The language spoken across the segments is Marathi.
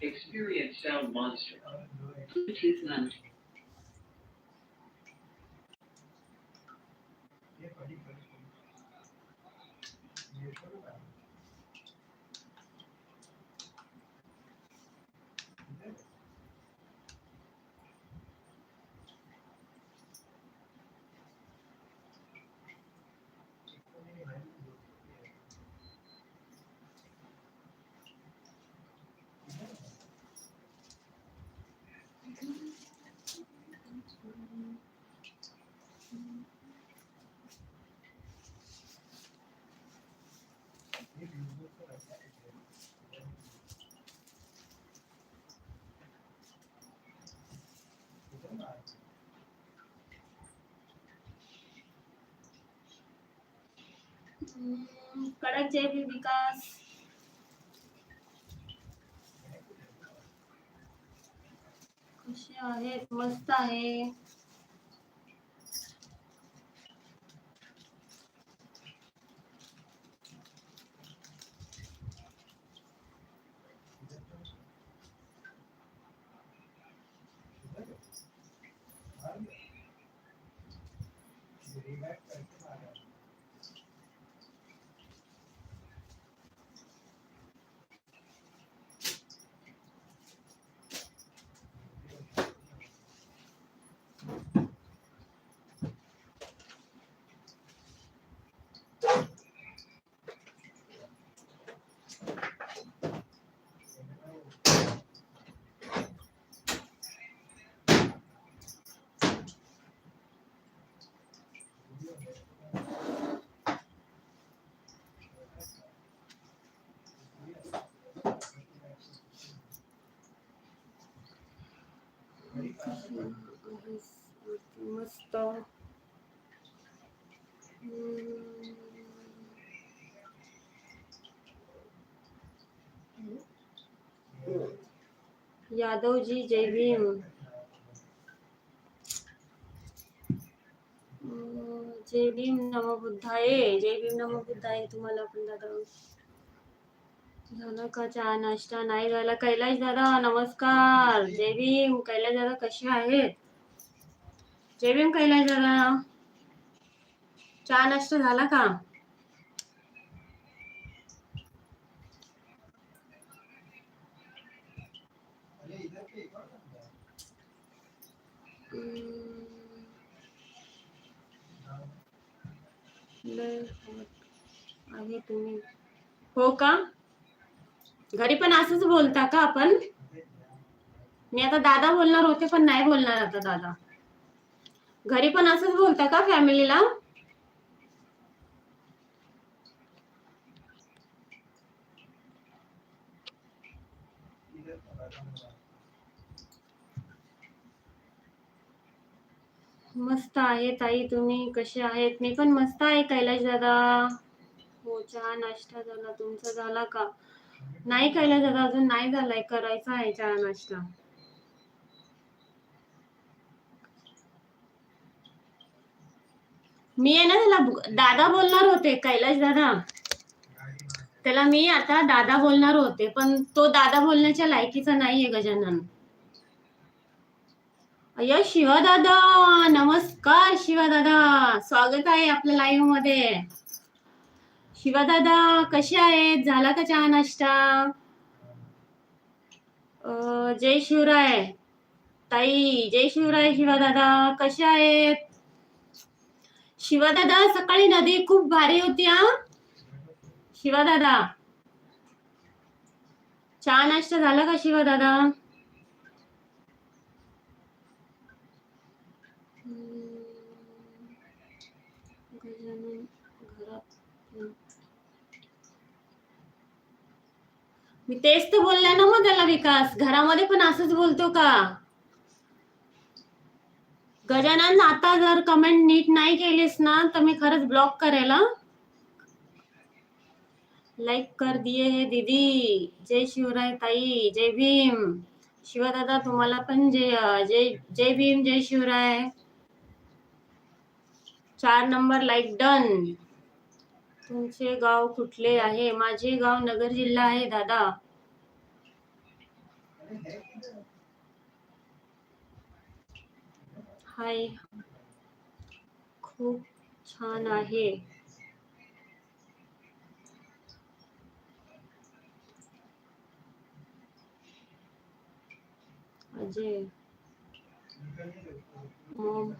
Experience Sound Monster. Bluetooth. कडक जय विकास. कसे आहेत? मस्त आहे. Amen. Thank you. मस्त हम्म. यादवजी जय भीम जय भीम नम बुद्धाय. जय भीम नम बुद्धाय. तुम्हाला पण दादा झालं का चहा नाश्ता नाही झाला. कैलाश दादा नमस्कार. जय भीम. कैलाश दादा कसे आहेत? जय भीम कैलाश दादा. चहा नाश्ता झाला का हम्म. लय होत आहे तुम्ही हो का? घरी पण असंच बोलता का आपण? मी आता दादा बोलणार होते पण नाही बोलणार आता दादा. घरी पण असंच बोलता का फॅमिलीला? मस्त आहे ताई तुम्ही कसे आहेत? मी पण मस्त आहे कैलाश दादा. चहा नाश्ता झाला तुमचा झाला का? नाही खायला दादा अजून नाही झालाय करायचा आहे चहा नाश्ता. मी आहे ना त्याला दादा बोलणार होते कैलाश दादा. त्याला मी आता दादा बोलणार होते पण तो दादा बोलण्याच्या लायकीचा नाहीये गजानन. अय शिवा दादा नमस्कार शिवा दादा. स्वागत आहे आपल्या लाईव्हमध्ये. शिवा दादा कसे आहेत? झाला का चहा नाश्ता? अं, जय शिवराय. ताई जय शिवराय शिवा दादा. कसे आहेत? शिवा दादा सकाळी नदी खूप भारी होती हा? शिवा दादा. चहा नाश्ता झाला का शिवा दादा? गजानन मी तेच तर बोलले ना मग त्याला विकास. घरामध्ये पण असंच बोलतो का? गजानन आता जर कमेंट नीट नाही केलीस ना तर मी खरंच ब्लॉक करेल लाईक कर दिए हे दीदी. जय शिवराय ताई जय भीम. शिवदादा तुम्हाला पण जय जय जय भीम जय शिवराय. चार नंबर लाईक डन तुमचे गाव कुठले आहे? माझे गाव नगर जिल्हा आहे, दादा. हाय. खूप छान आहे. अजय. मॉम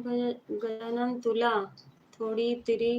गजानन तुला थोडी तरी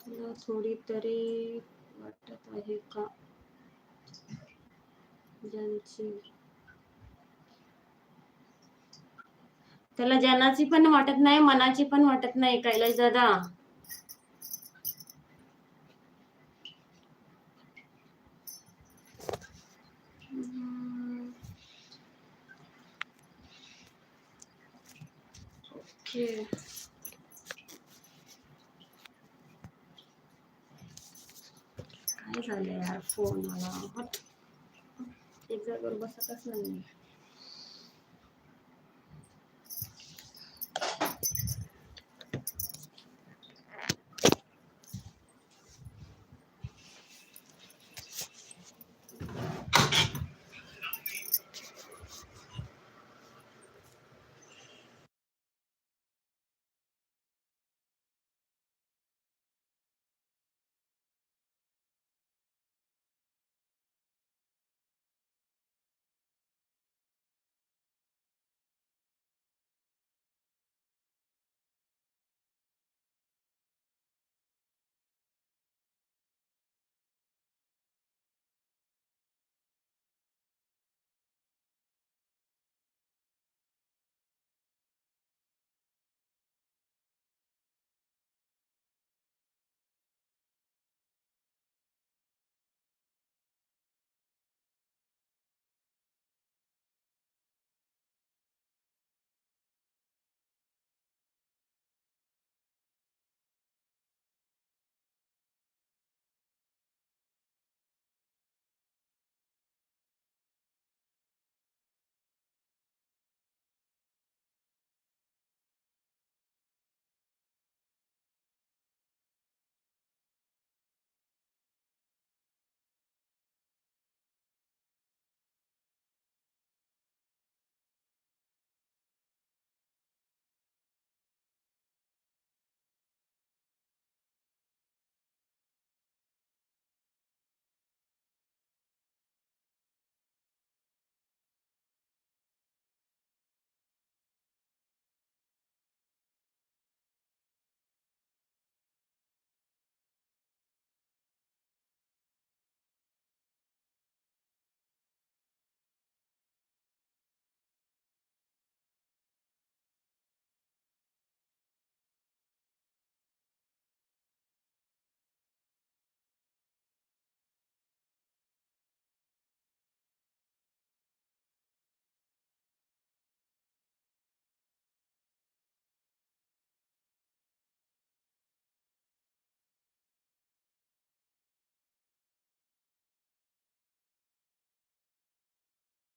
तुला थोडी तरी वाटत आहे का? ज्यांची त्याला जनाची पण वाटत नाही मनाची पण वाटत नाही कैलाश दादा झालं यार फोन मला हट. एक जागेवर बसतच नाही